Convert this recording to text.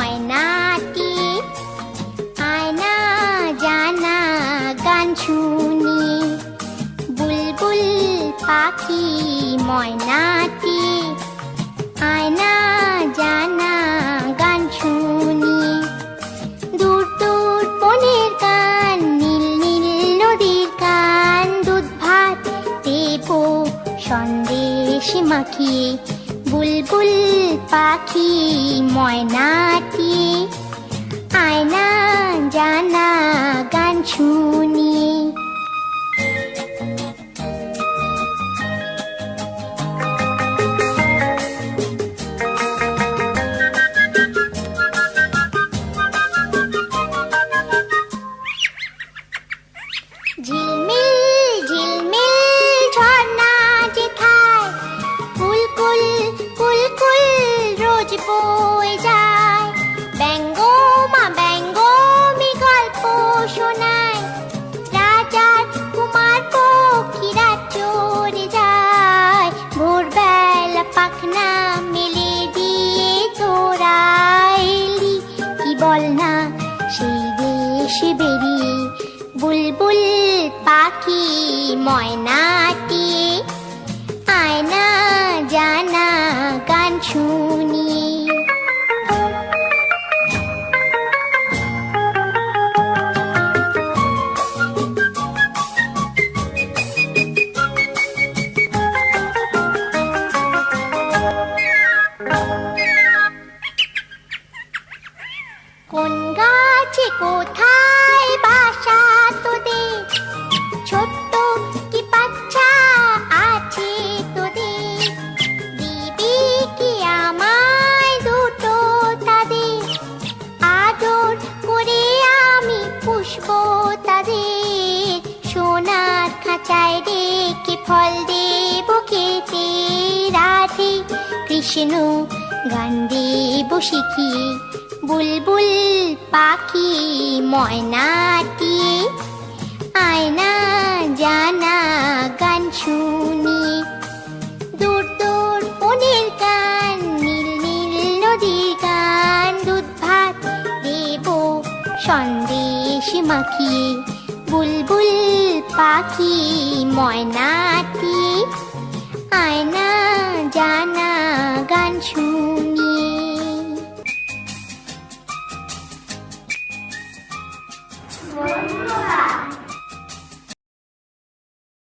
ময়নাটি আয়না জানা গান শুনি। বুলবুল পাখি ময়নাটি আয়না জানা গান শুনি। দূর দূর বনের গান, নীল নীল নদীর গান, দুধ ভাত দেব সন্দেশ মাখিয়ে বুলবুল পাখি ময়নাটি আয়না জানা গান শুনি। রোজ যায়। ব্যঙ্গ মা ব্যঙ্গ, মি গল্প শোনায়। রাজার কুমার পক্ষীরা চড়ে যায়। ভোরবেলা পাখনা মেলে দিয়ে তোরা এলি কি বল না, সেই দেশে বেরিয়ে বুলবুল পাখি, ময়নাটি কোন গাছে কোথায় বাসা তোদের? ছোট্ট কি বাচ্চা আছে তোদের? দিবি কি আমায় দুটো তাদের? আদর করে আমি পুষবো তাদের। সোনার খাঁচায় রেখে ফল দেব কৃষ্ণ গান দেব শিখিয়ে বুলবুল পাখি ময়নাটি আয়না জানা গান শুনি। দূর দূর বনের গান, নীল নীল নদীর গান, দুধ ভাত দেব, সন্দেশ মাখিয়ে। বুলবুল পাখি ময়নাটি 我饿了。